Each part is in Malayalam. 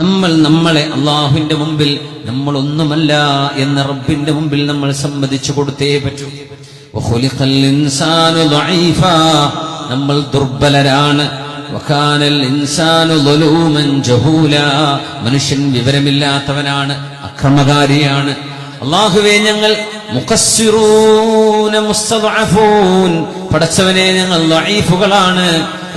നമ്മൾ നമ്മളെ അള്ളാഹുവിന്റെ മുമ്പിൽ നമ്മൾ ഒന്നുമല്ല എന്ന റബ്ബിന്റെ മുമ്പിൽ നമ്മൾ സമ്മതിച്ചു കൊടുത്തേ പറ്റൂ. നമ്മൾ ദുർബലരാണ്. മനുഷ്യൻ വിവരമില്ലാത്തവനാണ് അക്രമകാരിയാണ് അള്ളാഹുവെ ഞങ്ങൾ. പടച്ചവനെ ഞങ്ങൾ ലഈഫുകളാണ്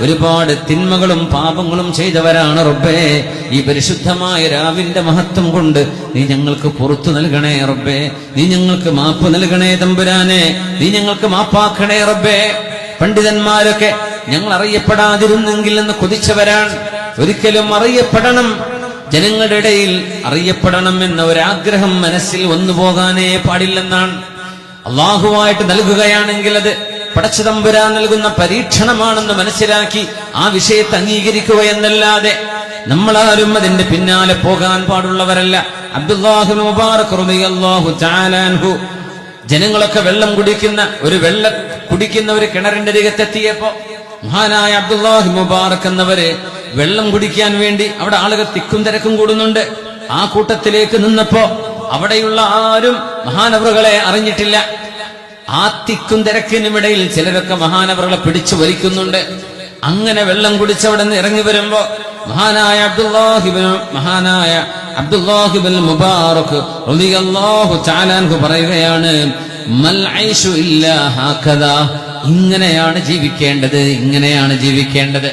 ഒരുപാട് തിന്മകളും പാപങ്ങളും ചെയ്തവരാണ് റബ്ബേ. ഈ പരിശുദ്ധമായ രാവിന്റെ മഹത്വം കൊണ്ട് നീ ഞങ്ങൾക്ക് പുറത്തു നൽകണേ റബ്ബേ. നീ ഞങ്ങൾക്ക് മാപ്പ് നൽകണേ തമ്പുരാനെ. നീ ഞങ്ങൾക്ക് മാപ്പാക്കണേ റബ്ബേ. പണ്ഡിതന്മാരൊക്കെ ഞങ്ങൾ അറിയപ്പെടാതിരുന്നെങ്കിൽ എന്ന് കൊതിച്ചവരാണ്. ഒരിക്കലും അറിയപ്പെടണം. ജനങ്ങളുടെ ഇടയിൽ അറിയപ്പെടണം എന്ന ഒരാഗ്രഹം മനസ്സിൽ വന്നു പോകാനേ പാടില്ലെന്നാണ്. അള്ളാഹുവായിട്ട് നൽകുകയാണെങ്കിൽ അത് പടച്ചതമ്പുരാൻ നൽകുന്ന പരീക്ഷണമാണെന്ന് മനസ്സിലാക്കി ആ വിഷയത്തെ അംഗീകരിക്കുക എന്നല്ലാതെ നമ്മളാരും അതിന്റെ പിന്നാലെ പോകാൻ പാടുള്ളവരല്ല. അബ്ദുല്ലാഹു മുബാറക് ജനങ്ങളൊക്കെ വെള്ളം കുടിക്കുന്ന ഒരു വെള്ളം കുടിക്കുന്ന ഒരു കിണറിന്റെ അരികത്തെത്തിയപ്പോ മഹാനായ അബ്ദുല്ലാഹി മുബാറക് എന്നവര് വെള്ളം കുടിക്കാൻ വേണ്ടി അവിടെ ആളുകൾ തിക്കും തിരക്കും കൂടുന്നുണ്ട്. ആ കൂട്ടത്തിലേക്ക് നിന്നപ്പോ അവിടെയുള്ള ആരും മഹാനവറുകളെ അറിഞ്ഞിട്ടില്ല. ആ തിക്കും തിരക്കിനും ഇടയിൽ ചിലരൊക്കെ മഹാനവറുകളെ പിടിച്ചു വലിക്കുന്നുണ്ട്. അങ്ങനെ വെള്ളം കുടിച്ചവിടെ നിന്ന് ഇറങ്ങി വരുമ്പോ മഹാനായ അബ്ദുല്ലാഹിബിൻ മഹാനായ അബ്ദുല്ലാഹിബിൻ മുബാറക് റളിയല്ലാഹു തആലാൻഹു പറയുകയാണ് മൽ ഐഷു ഇല്ലാ ഹാകദാ ഇങ്ങനെയാണ് ജീവിക്കേണ്ടത് ഇങ്ങനെയാണ് ജീവിക്കേണ്ടത്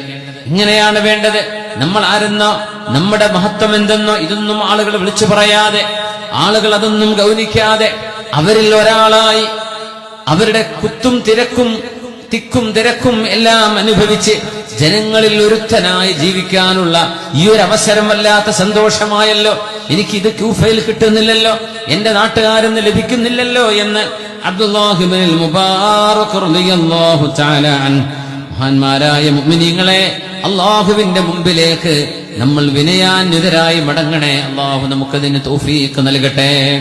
ഇങ്ങനെയാണ് വേണ്ടത്. നമ്മൾ ആരെന്നോ നമ്മുടെ മഹത്വം എന്തെന്നോ ഇതൊന്നും ആളുകൾ വിളിച്ചു പറയാതെ ആളുകൾ അതൊന്നും ഗൗനിക്കാതെ അവരിൽ ഒരാളായി അവരുടെ കുത്തും തിരക്കും തിക്കും തിരക്കും എല്ലാം അനുഭവിച്ച് ജനങ്ങളിൽ ഒരുത്തനായി ജീവിക്കാനുള്ള ഈ ഒരു അവസരം വല്ലാത്ത സന്തോഷമായല്ലോ. എനിക്ക് ഇത് ക്യൂഫയിൽ കിട്ടുന്നില്ലല്ലോ. എന്റെ നാട്ടുകാരെന്ന് ലഭിക്കുന്നില്ലല്ലോ എന്ന് മഹാന്മാരായ മുഅ്മിനീങ്ങളെ അള്ളാഹുവിന്റെ മുമ്പിലേക്ക് നമ്മൾ വിനയാന്വിതരായി മടങ്ങണേ. അള്ളാഹു നമുക്കതിന് തോഫീക്ക് നൽകട്ടെ.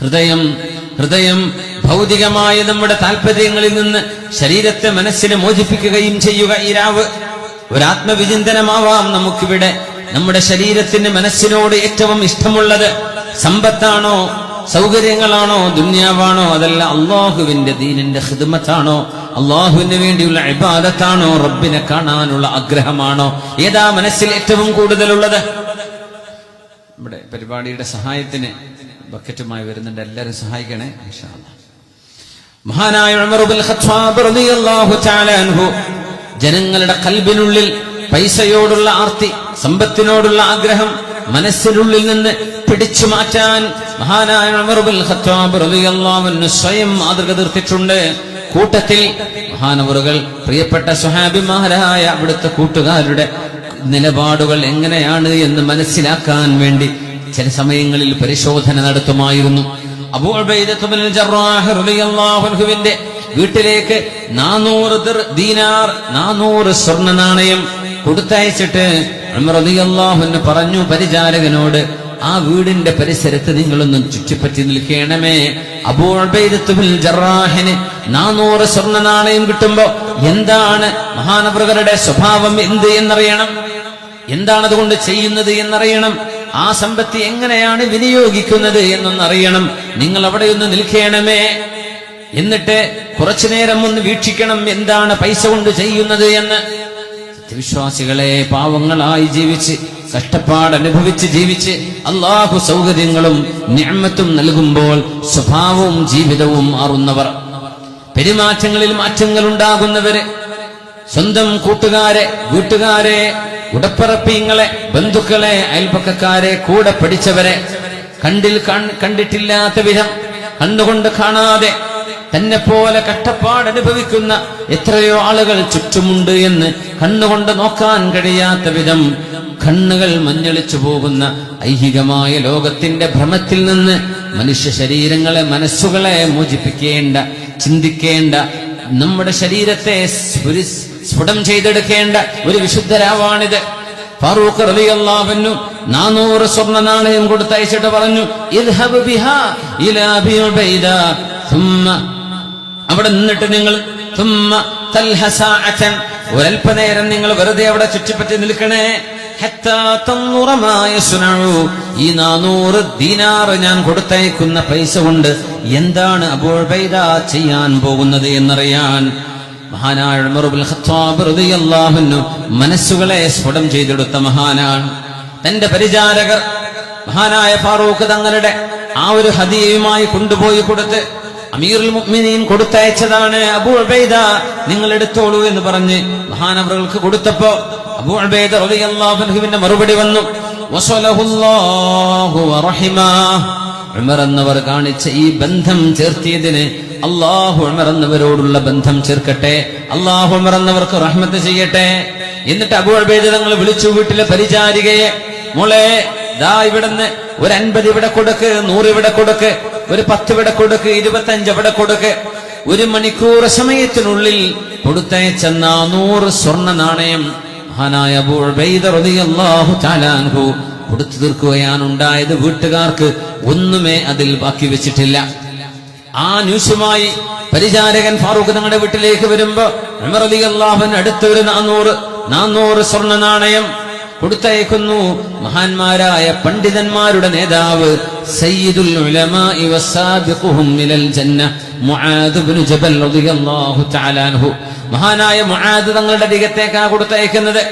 ഹൃദയം ഹൃദയം ഭൗതികമായ നമ്മുടെ താല്പര്യങ്ങളിൽ നിന്ന് ശരീരത്തെ മനസ്സിനെ മോചിപ്പിക്കുകയും ചെയ്യുക ഈ രാവ്. ഒരാത്മവിചിന്തനമാവാം നമുക്കിവിടെ നമ്മുടെ ശരീരത്തിന് മനസ്സിനോട് ഏറ്റവും ഇഷ്ടമുള്ളത്. സമ്പത്താണോ? സൗകര്യങ്ങളാണോ? ദുന്യാവാണോ? അതല്ല അള്ളാഹുവിന്റെ ദീനിന്റെ ഹിദ്മത്താണോ അള്ളാഹുവിന് വേണ്ടിയുള്ള ഇബാദത്താണോ? റബ്ബിനെ കാണാനുള്ള ആഗ്രഹമാണോ? ഏതാ മനസ്സിൽ ഏറ്റവും കൂടുതലുള്ളത്? നമ്മുടെ പരിപാടിയുടെ സഹായത്തിന് ബക്കറ്റുമായി വരുന്നുണ്ട്. എല്ലാവരും സഹായിക്കണേ ഇൻഷാ അല്ലാ. മഹാനായ ജനങ്ങളുടെ കൽബിനുള്ളിൽ പൈസയോടുള്ള ആർത്തി സമ്പത്തിനോടുള്ള ആഗ്രഹം മനസ്സിനുള്ളിൽ നിന്ന് പിടിച്ചു മാറ്റാൻ മഹാനായ സ്വയം മാതൃക തീർത്തിട്ടുണ്ട്. കൂട്ടത്തിൽ മഹാനവറുകൾ പ്രിയപ്പെട്ട സുഹാബിമാരായ അവിടുത്തെ കൂട്ടുകാരുടെ നിലപാടുകൾ എങ്ങനെയാണ് എന്ന് മനസ്സിലാക്കാൻ വേണ്ടി ചില സമയങ്ങളിൽ പരിശോധന നടത്തുമായിരുന്നു. അബൂ ഉബൈദത്ത് ബിൻ റളിയല്ലാഹു അൻഹുവിന്റെ വീട്ടിലേക്ക് നാനൂറ് ദീനാർ നാനൂറ് സ്വർണ നാണയം കൊടുത്തയച്ചിട്ട് പറഞ്ഞു പരിചാരകനോട് ആ വീടിന്റെ പരിസരത്ത് നിങ്ങളൊന്നും ചുറ്റിപ്പറ്റി നിൽക്കണമേ. അബൂ ഉബൈദത്ത് ബിൻ ജറാഹിന് നാനൂറ് സ്വർണ നാണയം കിട്ടുമ്പോ എന്താണ് മഹാനവറുകളുടെ സ്വഭാവം എന്ത് എന്നറിയണം? എന്താണ് അതുകൊണ്ട് ചെയ്യുന്നത് എന്നറിയണം? ആ സമ്പത്ത് എങ്ങനെയാണ് വിനിയോഗിക്കുന്നത് എന്നൊന്നറിയണം. നിങ്ങൾ അവിടെയൊന്ന് നിൽക്കണമേ. എന്നിട്ട് കുറച്ചു നേരം ഒന്ന് വീക്ഷിക്കണം എന്താണ് പൈസ കൊണ്ട് ചെയ്യുന്നത് എന്ന്. സത്യവിശ്വാസികളെ പാവങ്ങളായി ജീവിച്ച് കഷ്ടപ്പാട് അനുഭവിച്ച് ജീവിച്ച് അള്ളാഹു സൗകര്യങ്ങളും ഞാമത്തും നൽകുമ്പോൾ സ്വഭാവവും ജീവിതവും മാറുന്നവർ. പെരുമാറ്റങ്ങളിൽ മാറ്റങ്ങൾ ഉണ്ടാകുന്നവര് സ്വന്തം കൂട്ടുകാരെ വീട്ടുകാരെ ഉടപ്പറപ്പീങ്ങളെ ബന്ധുക്കളെ അയൽപക്കക്കാരെ കൂടെ പഠിച്ചവരെ കണ്ടിൽ കണ്ടിട്ടില്ലാത്ത വിധം കണ്ണുകൊണ്ട് കാണാതെ തന്നെ പോലെ കട്ടപ്പാട് അനുഭവിക്കുന്ന എത്രയോ ആളുകൾ ചുറ്റുമുണ്ട് എന്ന് കണ്ണുകൊണ്ട് നോക്കാൻ കഴിയാത്ത വിധം കണ്ണുകൾ മഞ്ഞളിച്ചു പോകുന്ന ഐഹികമായ ലോകത്തിന്റെ ഭ്രമത്തിൽ നിന്ന് മനുഷ്യ ശരീരങ്ങളെ മനസ്സുകളെ മോചിപ്പിക്കേണ്ട ചിന്തിക്കേണ്ട നമ്മുടെ ശരീരത്തെ സ്ഫുടം ചെയ്തെടുക്കേണ്ട ഒരു വിശുദ്ധരാവാണിത് ഫാറൂഖ് റളിയല്ലാഹു നാനൂറ് സ്വർണ്ണ നാണയം കൊടുത്തയച്ചിട്ട് പറഞ്ഞു ഇദ്ഹബ് ബിഹാ ഇലാ അബി ഉബൈദ ثم അവിടെ നിന്നിട്ട് നിങ്ങൾ ثم തൽഹ സാഅതൻ ഒരൽപ്പനേരം നിങ്ങൾ വെറുതെ അവിടെ ചുറ്റിപ്പറ്റി നിൽക്കണേ ഹത്താ തന്നുറ മാ യസ്നഉ. ഈ നാനൂറ് ദീനാറ് ഞാൻ കൊടുത്തയക്കുന്ന പൈസ കൊണ്ട് എന്താണ് അബൂബൈദ ചെയ്യാൻ പോകുന്നത് എന്നറിയാൻ മനസ്സുകളെ സ്ഫുടം ചെയ്തെടുത്ത മഹാനാണ്. തന്റെ പരിചാരകർ മഹാനായ ഫാറൂഖ് തങ്ങളുടെ ആ ഒരു ഹദിയയുമായി കൊണ്ടുപോയി കൊടുത്ത് അമീറുൽ മുഅ്മിനീൻ കൊടുത്തയച്ചതാണ് അബൂ ഉബൈദ നിങ്ങൾ എടുത്തോളൂ എന്ന് പറഞ്ഞ് മഹാനവറുകൾക്ക് കൊടുത്തപ്പോ അബൂ ഉബൈദ റളിയല്ലാഹു അൻഹുവിന്റെ മറുപടി വന്നു വസലഹുല്ലാഹു വറഹിമാ. ഉമർ എന്നവർ കാണിച്ച ഈ ബന്ധം ചേർത്തിയതിന് അള്ളാഹു ഉണർന്നവരോടുള്ള ബന്ധം ചേർക്കട്ടെ. അള്ളാഹു ഉണർന്നവർക്ക് റഹ്മത്ത് ചെയ്യട്ടെ. എന്നിട്ട് അബൂ തങ്ങൾ വിളിച്ചു വീട്ടിലെ പരിചാരികയെ മോളെ ദാ ഇവിടുന്ന് ഒരു അൻപത് ഇവിടെ കൊടുക്ക് നൂറ് ഇവിടെ കൊടുക്ക് ഒരു പത്ത് ഇവിടെ കൊടുക്ക് ഇരുപത്തഞ്ച് ഇവിടെ കൊടുക്ക്. ഒരു മണിക്കൂർ സമയത്തിനുള്ളിൽ കൊടുത്തയച്ച നാനൂറ് സ്വർണ നാണയം. മഹാനായ അബൂ തആല കൊടുത്തു തീർക്കുകയാണ് ഉണ്ടായത് വീട്ടുകാർക്ക്. ഒന്നുമേ അതിൽ ബാക്കി വെച്ചിട്ടില്ല. ആ ന്യൂസുമായി പരിചാരകൻ ഫാറൂഖ് തങ്ങളുടെ വീട്ടിലേക്ക് വരുമ്പോ ഉമർ റളിയല്ലാഹു അൻഹു അടുത്ത ഒരു നാനൂറ് നാനൂറ് സ്വർണ നാണയം കൊടുത്തയക്കുന്നു. മഹാന്മാരായ പണ്ഡിതന്മാരുടെ നേതാവ് സയ്യിദുൽ മഹാനായ മുആദ് തങ്ങളുടെ അരികത്തേക്കാ കൊടുത്തയക്കുന്നത്.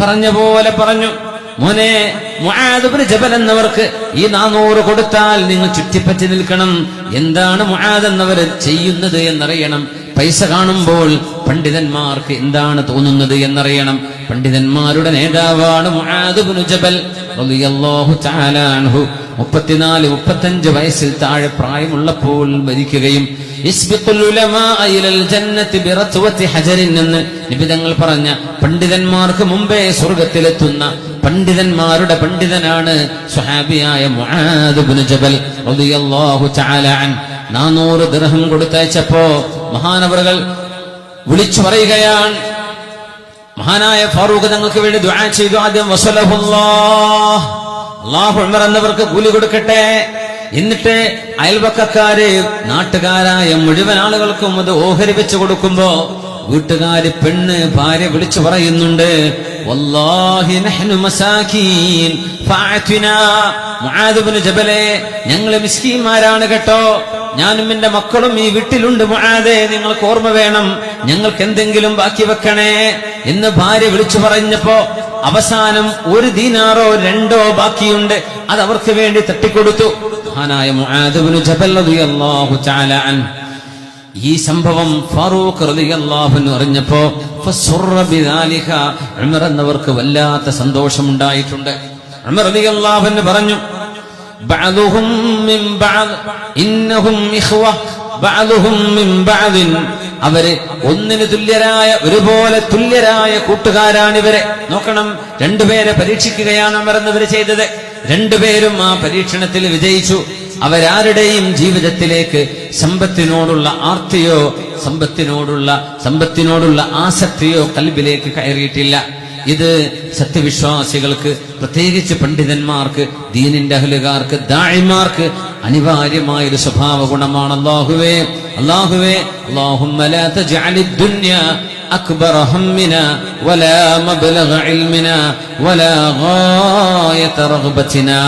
പറഞ്ഞ പോലെ പറഞ്ഞു. മോനെ മുആദ് ഇബ്നു ജബൽ എന്നവർക്ക് ഈ നാനൂറ് കൊടുത്താൽ നിങ്ങൾ ചുറ്റിപ്പറ്റി നിൽക്കണം. എന്താണ് മുആദ് എന്നവർ ചെയ്യുന്നത് എന്നറിയണം. പൈസ കാണുമ്പോൾ പണ്ഡിതന്മാർക്ക് എന്താണ് തോന്നുന്നത് എന്നറിയണം. പണ്ഡിതന്മാരുടെ നേതാവാണ് മുആദ് ജബൽ റളിയല്ലാഹു തആല അൻഹു. മുപ്പത്തിനാല് മുപ്പത്തഞ്ച് വയസ്സിൽ താഴെ പ്രായമുള്ളപ്പോൾ മരിക്കുകയും എന്ന് നിബിതങ്ങൾ പറഞ്ഞ പണ്ഡിതന്മാർക്ക് മുമ്പേ സ്വർഗത്തിലെത്തുന്ന പണ്ഡിതന്മാരുടെ പണ്ഡിതനാണ് സ്വഹാബിയായ ജബൽ റളിയല്ലാഹു തആല അൻ നാനൂറ് ദിർഹം കൊടുത്തയച്ചപ്പോ മഹാനവറുകൾ വിളിച്ചു പറയുകയാണ് മഹാനായ ഫാറൂഖ് തങ്ങൾക്ക് വേണ്ടി ദുആ ചെയ്തു ആദ്യം അള്ളാഹു ഉമർ എന്നവർക്ക് കൂലി കൊടുക്കട്ടെ. എന്നിട്ട് അയൽവക്കക്കാര് നാട്ടുകാരായ മുഴുവൻ ആളുകൾക്കും അത് ഓഹരി വെച്ച് കൊടുക്കുമ്പോ വീട്ടുകാര് പെണ്ണ് ഭാര്യ വിളിച്ചു പറയുന്നുണ്ട് ഞങ്ങൾ മിസ്കീന്മാരാണ് കേട്ടോ. ഞാനും എന്റെ മക്കളും ഈ വീട്ടിലുണ്ട് മുആദേ നിങ്ങൾക്ക് ഓർമ്മ വേണം. ഞങ്ങൾക്ക് എന്തെങ്കിലും ബാക്കി വെക്കണേ. എന്ന് ഭാര്യ വിളിച്ചു പറഞ്ഞപ്പോ അവസാനം ഒരു ദീനാറോ രണ്ടോ ബാക്കിയുണ്ട്. അത് അവർക്ക് വേണ്ടി തട്ടിക്കൊടുത്തു. മഹാനായ മുആദ് ജബല്ലു ജബൽ ചാലാൻ ഈ സംഭവം ഫാറൂഖ് റളിയല്ലാഹു അൻഹു അറിഞ്ഞപ്പോ ഉമർ എന്നവർക്ക് വല്ലാത്ത സന്തോഷമുണ്ടായിട്ടുണ്ട്. ഉമർ പറഞ്ഞു അവർ ഒന്നിന് തുല്യരായ ഒരുപോലെ തുല്യരായ കൂട്ടുകാരാണ് ഇവരെ നോക്കണം രണ്ടുപേരെ പരീക്ഷിക്കുകയാണ് അമർ എന്നവർ ചെയ്തത്. രണ്ടുപേരും ആ പരീക്ഷണത്തിൽ വിജയിച്ചു. അവരാരുടെയും ജീവിതത്തിലേക്ക് സമ്പത്തിനോടുള്ള ആർത്തിയോ സമ്പത്തിനോടുള്ള സമ്പത്തിനോടുള്ള ആസക്തിയോ കൽബിലേക്ക് കയറിയിട്ടില്ല ഇത് സത്യവിശ്വാസികൾക്ക് പ്രത്യേകിച്ച് പണ്ഡിതന്മാർക്ക് ദീനിന്റെ അഹലുകാർക്ക് ദാഴിമാർക്ക് അനിവാര്യമായ ഒരു സ്വഭാവ ഗുണമാണ് അള്ളാഹുവേ അള്ളാഹുവേ അള്ളാഹുമ്മ ലാ തജ്അലി ദുനിയ أكبر همنا ولا مبلغ علمنا ولا غاية رغبتنا